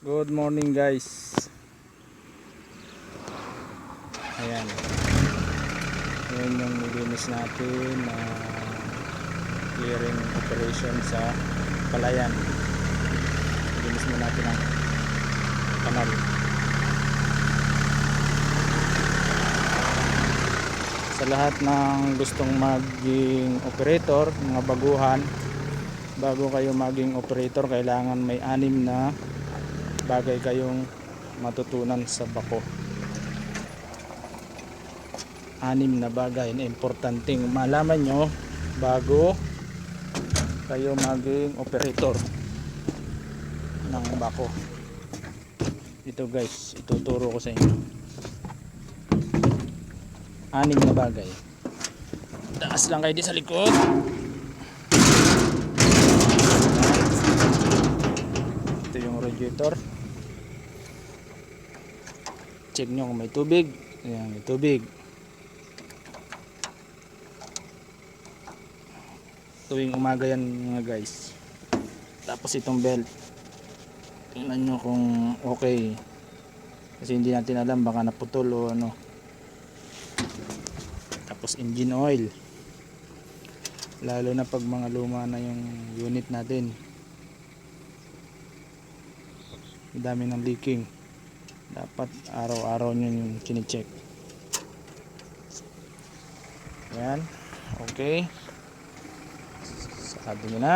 Good morning guys. Ayan. Ayan yung nilinis natin na clearing operation sa palayan. Nilinis mo natin ang kanal. Sa lahat ng gustong maging operator, mga baguhan, bago kayo maging operator, kailangan may anim na bagay kayong matutunan sa bako. Anim na bagay na importanteng malaman nyo bago kayo maging operator ng bako. Ito guys ituturo ko sa inyo. Anim na bagay. Taas lang kayo di sa likod. Ito yung radiator check nyo kung may tubig. Ayan may tubig. Tuwing umaga yan mga guys. Tapos itong belt. Tingnan nyo kung okay. Kasi hindi natin alam baka naputol o ano. Tapos engine oil. Lalo na pag mga luma na yung unit natin. Dami ng leaking dapat araw-araw nyo yung chinecheck. Yan okay. Sarado nyo na.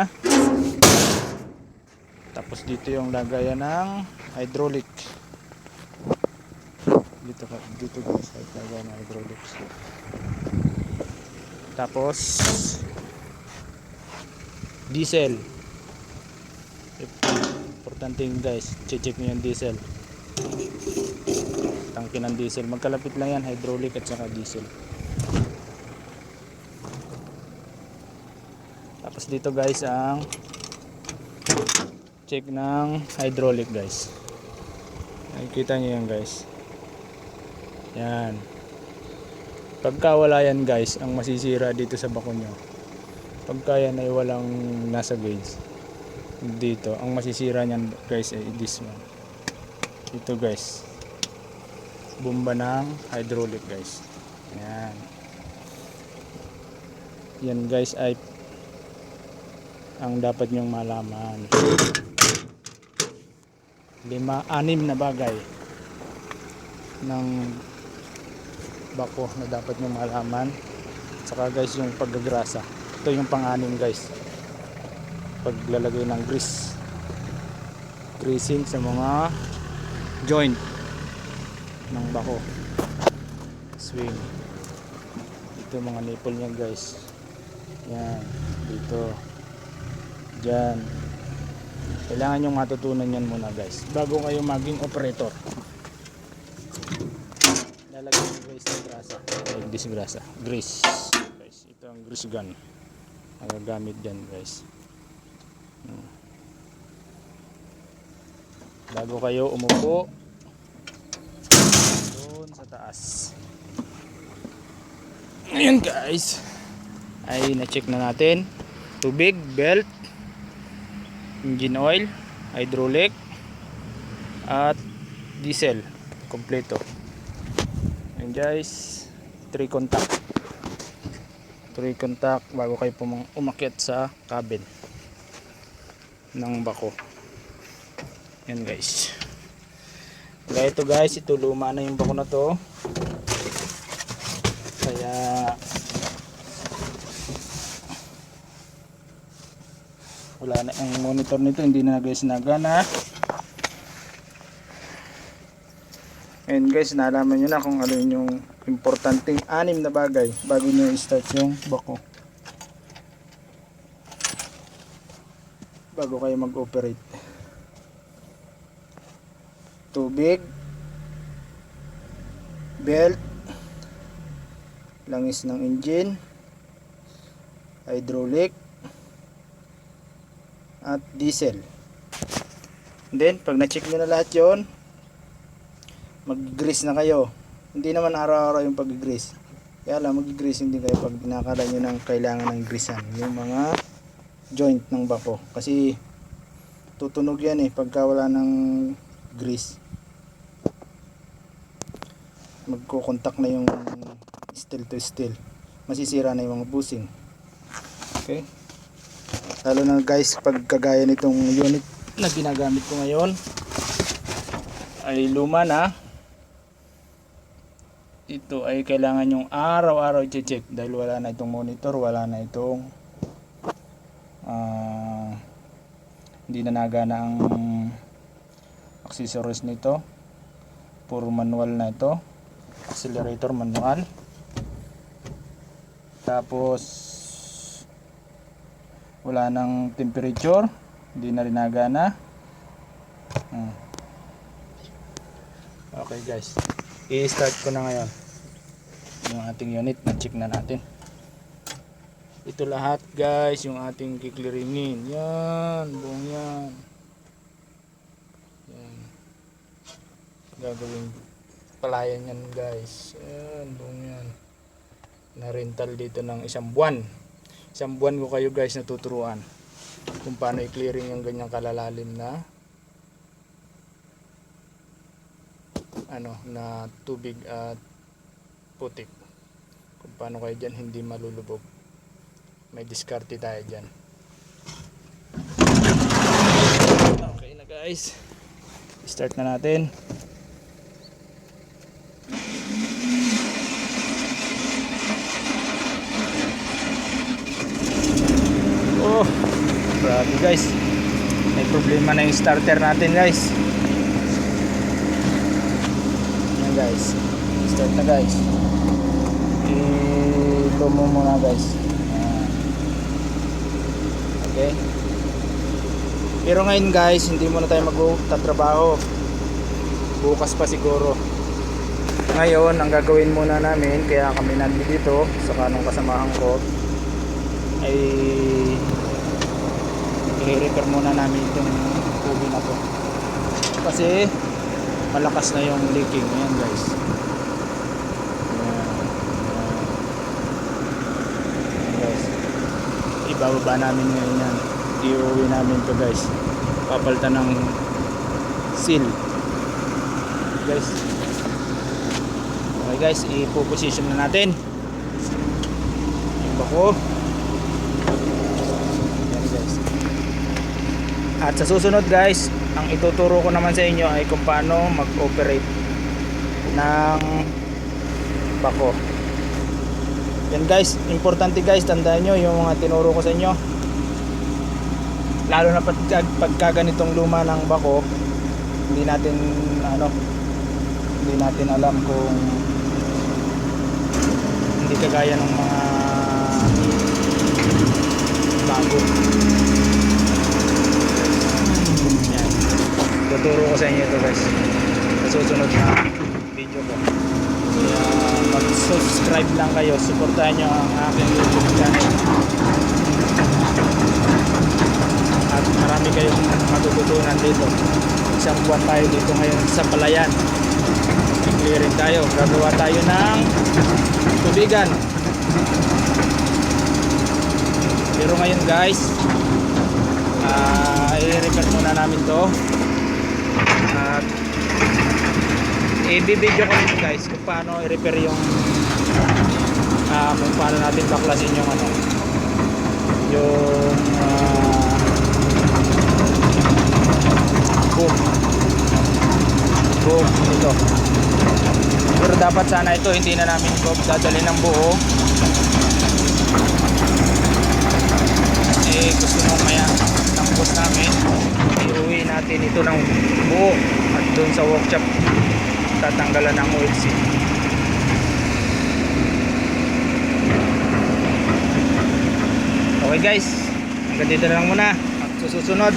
Tapos dito yung lagayan ng hydraulic. Dito dito guys lagayan ng hydraulics tapos diesel. Importante yun guys check nyo yung diesel tangke ng diesel. Magkalapit lang yan hydraulic at saka diesel. Tapos dito guys ang check ng hydraulic guys. Nakikita nyo yan guys. Yan. Pagka wala yan guys ang masisira dito sa bako nyo pagka yan ay walang nasa gauge dito ang masisira nyan guys ay this one ito guys. Bomba ng hydraulic guys. Yan yan guys ay ang dapat nyong malaman. Lima, anim na bagay ng bako na dapat nyong malaman. Saka guys yung paggagrasa. Ito yung pang-anim guys. Paglalagay ng grease. Greasing sa mga joint ng bako. Swing ito mga nipple niya guys. Yan. Dito. Dyan kailangan yung matutunan yan muna guys. Bago kayo maging operator. Lalagay yung guys ng grasa. Ay disgrasa grease. Guys ito ang grease gun. Magagamit dyan guys bago kayo umupo. Doon sa taas. Ngayon guys. Ay na-check na natin. Tubig, belt engine oil hydraulic at diesel. Kompleto. And guys. 3 contact. 3 contact bago kayo umakyat sa cabin ng bako yan guys. Kaya ito guys ito luma na yung bako na to. Kaya wala na ang monitor nito. Hindi na guys nagana. And guys nalaman nyo na kung ano yun yung importanteng anim na bagay bago nyo i-start yung bako bago kayo mag-operate tubig belt langis ng engine hydraulic at diesel. Then pag na-check nyo na lahat yon mag-grease na kayo. Hindi naman araw-araw yung pag-grease. Kaya lang mag-grease din kayo pag nakala nyo ng kailangan ng greasean yung mga joint ng bako. Kasi tutunog yan eh pagka wala ng grease. Magkukontak na yung steel to steel. Masisira na yung mga busing. Okay? Lalo na guys, pag kagaya nitong unit na ginagamit ko ngayon ay luma na. Ito ay kailangan yung araw-araw i-check dahil wala na itong monitor, wala na itong ah, hindi na nagana ang accessories nito. Puro manual na ito. Accelerator manual. Tapos wala nang temperature, hindi na rin nagana. Hmm. Okay guys, i-start ko na ngayon yung ating unit na check na natin. Ito lahat guys, yung ating kikliringin. Yan, buong yan. Yan. Gagawin palayan yan guys. Yan, buong yan. Na-rental dito ng isang buwan. Isang buwan ko kayo guys natuturuan kung paano i-clearing yung ganyang kalalalim na ano na tubig at putik kung paano kayo dyan hindi malulubog may diskarte tayo dyan okay na guys start na natin guys. May problema na yung starter natin guys. Yan guys. Start na guys. I-low mo muna guys. Yan. okay. Pero ngayon guys hindi muna tayo magtatrabaho. Bukas pa siguro. Ngayon ang gagawin muna namin kaya kami nandito sa kanong kasamahan ko ay i-repair muna namin itong tubig na to. Kasi malakas na yung leaking. Ayan guys. Guys. Ibababa namin ngayon yan. Iuwi namin to guys. Papalitan ng seal. Guys. Okay guys. Ipo-position na natin. Yung bako yan guys at sa susunod guys ang ituturo ko naman sa inyo ay kung paano mag-operate ng bako. Yan guys importante guys tandaan nyo yung mga tinuro ko sa inyo. Lalo na pagka, pagka ganitong luma ng bako hindi natin ano hindi natin alam kung hindi kagaya ng mga bago tuturo ko sa inyo ito guys. Sa susunod na video ko. Kaya mag subscribe lang kayo. Supportahan nyo ang aking youtube channel. At marami kayong matututunan dito. Isang buwan tayo dito ngayon sa palayan. Clearing tayo. Gagawa tayo ng tubigan. Pero ngayon guys uh, i-repair muna namin to at i-video ko rin guys kung paano i-repair yung ah, kung paano natin baklasin yung ano yung ah, boom. Boom ito. Pero dapat sana ito hindi na namin ito dadali ng buo. Eh gusto nung maya ng boss namin iuwi natin ito ng buo. At doon sa workshop tatanggalan ng oil seal okay guys. Hanggang dito na lang muna. At susunod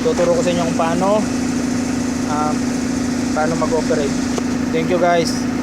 tuturo ko sa inyo kung paano um, paano mag-operate. Thank you guys